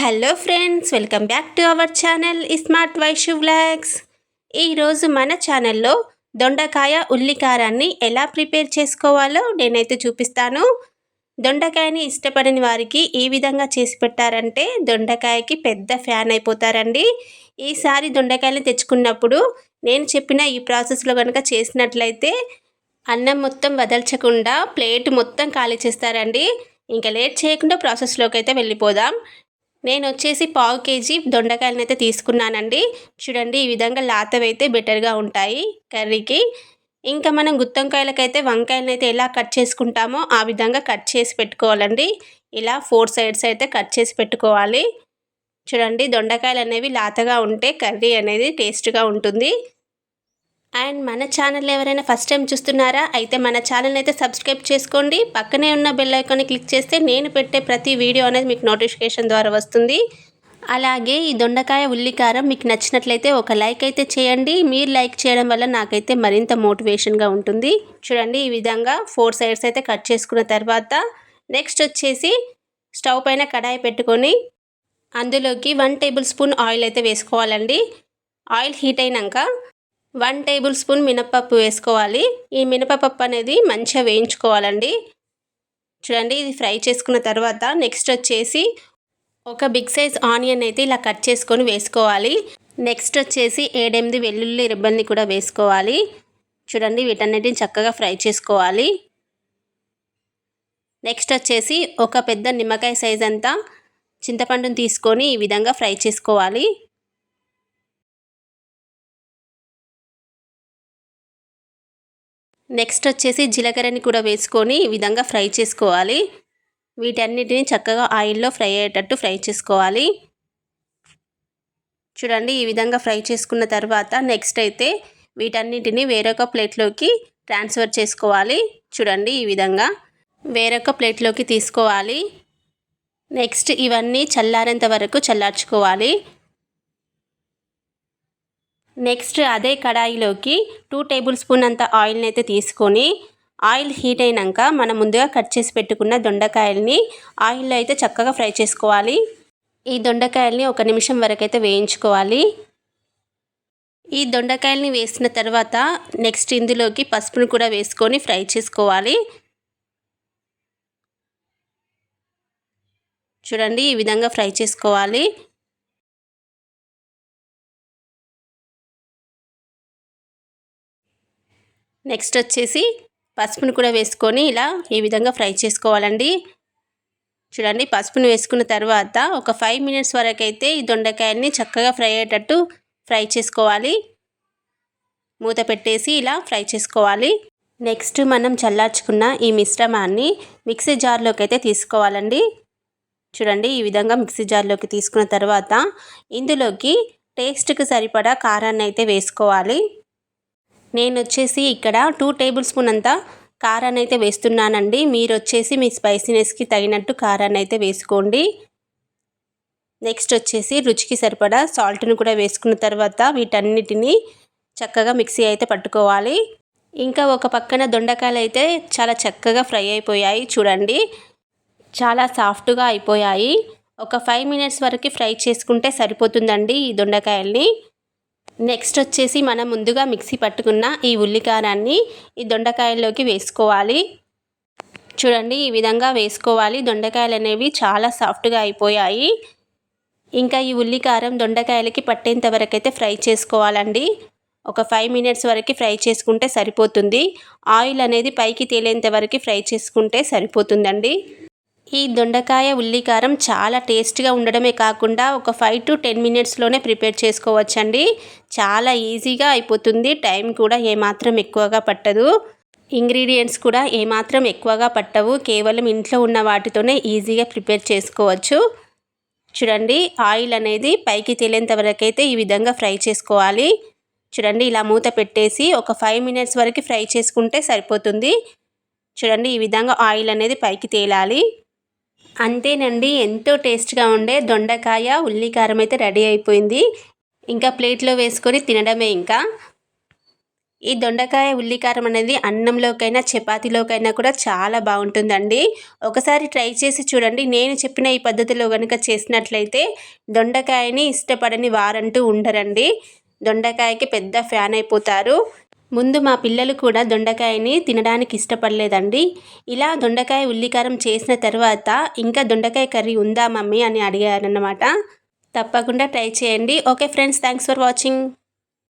Hello friends welcome back to our channel smart Vaishu vlogs ఈరోజు మన ఛానల్లో దొండకాయ ఉల్లికారాన్ని ఎలా ప్రిపేర్ చేసుకోవాలో నేనైతే చూపిస్తాను. దొండకాయని ఇష్టపడిన వారికి ఈ విధంగా చేసి పెట్టారంటే దొండకాయకి పెద్ద ఫ్యాన్ అయిపోతారండి. ఈసారి దొండకాయలు తెచ్చుకున్నప్పుడు నేను చెప్పిన ఈ ప్రాసెస్లో కనుక చేసినట్లయితే అన్నం మొత్తం వదల్చకుండా ప్లేట్ మొత్తం ఖాళీ చేస్తారండి. ఇంకా లేట్ చేయకుండా ప్రాసెస్లోకి అయితే వెళ్ళిపోదాం. నేను వచ్చేసి పావు కేజీ దొండకాయలను అయితే తీసుకున్నానండి. చూడండి ఈ విధంగా లాతవైతే బెటర్గా ఉంటాయి కర్రీకి. ఇంకా మనం గుత్తంకాయలకైతే వంకాయలను అయితే ఎలా కట్ చేసుకుంటామో ఆ విధంగా కట్ చేసి పెట్టుకోవాలండి. ఇలా ఫోర్ సైడ్స్ అయితే కట్ చేసి పెట్టుకోవాలి. చూడండి దొండకాయలు అనేవి లాతగా ఉంటే కర్రీ అనేది టేస్ట్గా ఉంటుంది. అండ్ మన ఛానల్ ఎవరైనా ఫస్ట్ టైం చూస్తున్నారా అయితే మన ఛానల్ అయితే సబ్స్క్రైబ్ చేసుకోండి. పక్కనే ఉన్న బెల్ ఐకాన్ని క్లిక్ చేస్తే నేను పెట్టే ప్రతి వీడియో అనేది మీకు నోటిఫికేషన్ ద్వారా వస్తుంది. అలాగే ఈ దొండకాయ ఉల్లికారం మీకు నచ్చినట్లయితే ఒక లైక్ అయితే చేయండి. మీరు లైక్ చేయడం వల్ల నాకైతే మరింత మోటివేషన్గా ఉంటుంది. చూడండి ఈ విధంగా ఫోర్ సైడ్స్ అయితే కట్ చేసుకున్న తర్వాత నెక్స్ట్ వచ్చేసి స్టవ్ పైన కడాయి పెట్టుకొని అందులోకి వన్ టేబుల్ స్పూన్ ఆయిల్ అయితే వేసుకోవాలండి. ఆయిల్ హీట్ అయినాక వన్ టేబుల్ స్పూన్ మినపప్పు వేసుకోవాలి. ఈ మినపప్పు అనేది మంచిగా వేయించుకోవాలండి. చూడండి ఇది ఫ్రై చేసుకున్న తర్వాత నెక్స్ట్ వచ్చేసి ఒక బిగ్ సైజ్ ఆనియన్ అయితే ఇలా కట్ చేసుకొని వేసుకోవాలి. నెక్స్ట్ వచ్చేసి ఏడెనిమిది వెల్లుల్లి రిబ్బల్ని కూడా వేసుకోవాలి. చూడండి వీటన్నిటిని చక్కగా ఫ్రై చేసుకోవాలి. నెక్స్ట్ వచ్చేసి ఒక పెద్ద నిమ్మకాయ సైజ్ అంతా చింతపండుని తీసుకొని ఈ విధంగా ఫ్రై చేసుకోవాలి. నెక్స్ట్ వచ్చేసి జీలకర్రని కూడా వేసుకొని ఈ విధంగా ఫ్రై చేసుకోవాలి. వీటన్నిటిని చక్కగా ఆయిల్లో ఫ్రై అయ్యేటట్టు ఫ్రై చేసుకోవాలి. చూడండి ఈ విధంగా ఫ్రై చేసుకున్న తర్వాత నెక్స్ట్ అయితే వీటన్నిటిని వేరొక ప్లేట్లోకి ట్రాన్స్ఫర్ చేసుకోవాలి. చూడండి ఈ విధంగా వేరొక ప్లేట్లోకి తీసుకోవాలి. నెక్స్ట్ ఇవన్నీ చల్లారేంత వరకు చల్లార్చుకోవాలి. నెక్స్ట్ అదే కడాయిలోకి టూ టేబుల్ స్పూన్ అంత ఆయిల్ని అయితే తీసుకొని ఆయిల్ హీట్ అయినాక మనం ముందుగా కట్ చేసి పెట్టుకున్న దొండకాయల్ని ఆయిల్లో అయితే చక్కగా ఫ్రై చేసుకోవాలి. ఈ దొండకాయల్ని ఒక నిమిషం వరకు అయితే వేయించుకోవాలి. ఈ దొండకాయల్ని వేసిన తర్వాత నెక్స్ట్ ఇందులోకి పసుపును కూడా వేసుకొని ఫ్రై చేసుకోవాలి. చూడండి ఈ విధంగా ఫ్రై చేసుకోవాలి. నెక్స్ట్ వచ్చేసి పసుపును కూడా వేసుకొని ఇలా ఈ విధంగా ఫ్రై చేసుకోవాలండి. చూడండి పసుపును వేసుకున్న తర్వాత ఒక ఫైవ్ మినిట్స్ వరకు అయితే ఈ దొండకాయల్ని చక్కగా ఫ్రై అయ్యేటట్టు ఫ్రై చేసుకోవాలి. మూత పెట్టేసి ఇలా ఫ్రై చేసుకోవాలి. నెక్స్ట్ మనం చల్లార్చుకున్న ఈ మిశ్రమాన్ని మిక్సీ జార్లోకి అయితే తీసుకోవాలండి. చూడండి ఈ విధంగా మిక్సీ జార్లోకి తీసుకున్న తర్వాత ఇందులోకి టేస్ట్కి సరిపడా కారాన్ని అయితే వేసుకోవాలి. నేను వచ్చేసి ఇక్కడ టూ టేబుల్ స్పూన్ అంతా కారాన్ని అయితే వేస్తున్నానండి. మీరు వచ్చేసి మీ స్పైసీనెస్కి తగినట్టు కారాన్ని అయితే వేసుకోండి. నెక్స్ట్ వచ్చేసి రుచికి సరిపడా సాల్ట్ని కూడా వేసుకున్న తర్వాత వీటన్నిటిని చక్కగా మిక్సీ అయితే పట్టుకోవాలి. ఇంకా ఒక పక్కన దొండకాయలు అయితే చాలా చక్కగా ఫ్రై అయిపోయాయి చూడండి. చాలా సాఫ్ట్గా అయిపోయాయి. ఒక ఫైవ్ మినిట్స్ వరకు ఫ్రై చేసుకుంటే సరిపోతుందండి ఈ దొండకాయల్ని. నెక్స్ట్ వచ్చేసి మనం ముందుగా మిక్సీ పట్టుకున్న ఈ ఉల్లికారాన్ని ఈ దొండకాయల్లోకి వేసుకోవాలి. చూడండి ఈ విధంగా వేసుకోవాలి. దొండకాయలు అనేవి చాలా సాఫ్ట్గా అయిపోయాయి. ఇంకా ఈ ఉల్లికారం దొండకాయలకి పట్టేంత వరకు అయితే ఫ్రై చేసుకోవాలండి. ఒక ఫైవ్ మినిట్స్ వరకు ఫ్రై చేసుకుంటే సరిపోతుంది. ఆయిల్ అనేది పైకి తేలేంత వరకు ఫ్రై చేసుకుంటే సరిపోతుందండి. ఈ దొండకాయ ఉల్లికారం చాలా టేస్ట్గా ఉండడమే కాకుండా ఒక ఫైవ్ టు టెన్ మినిట్స్లోనే ప్రిపేర్ చేసుకోవచ్చండి. చాలా ఈజీగా అయిపోతుంది. టైం కూడా ఏమాత్రం ఎక్కువగా పట్టదు. ఇంగ్రీడియంట్స్ కూడా ఏమాత్రం ఎక్కువగా పట్టవు. కేవలం ఇంట్లో ఉన్న వాటితోనే ఈజీగా ప్రిపేర్ చేసుకోవచ్చు. చూడండి ఆయిల్ అనేది పైకి తేలేంత వరకైతే ఈ విధంగా ఫ్రై చేసుకోవాలి. చూడండి ఇలా మూత పెట్టేసి ఒక ఫైవ్ మినిట్స్ వరకు ఫ్రై చేసుకుంటే సరిపోతుంది. చూడండి ఈ విధంగా ఆయిల్ అనేది పైకి తేలాలి. అంతేనండి ఎంతో టేస్ట్గా ఉండే దొండకాయ ఉల్లికారం అయితే రెడీ అయిపోయింది. ఇంకా ప్లేట్లో వేసుకొని తినడమే ఇంకా. ఈ దొండకాయ ఉల్లికారం అనేది అన్నంలోకైనా చపాతీలోకైనా కూడా చాలా బాగుంటుందండి. ఒకసారి ట్రై చేసి చూడండి. నేను చెప్పిన ఈ పద్ధతిలో కనుక చేసినట్లయితే దొండకాయని ఇష్టపడని వారంటూ ఉండరండి. దొండకాయకి పెద్ద ఫ్యాన్ అయిపోతారు. ముందు మా పిల్లలు కూడా దొండకాయని తినడానికి ఇష్టపడలేదండి. ఇలా దొండకాయ ఉల్లికారం చేసిన తర్వాత ఇంకా దొండకాయ కర్రీ ఉందా మమ్మీ అని అడిగారన్నమాట. తప్పకుండా ట్రై చేయండి. Okay friends thanks for watching.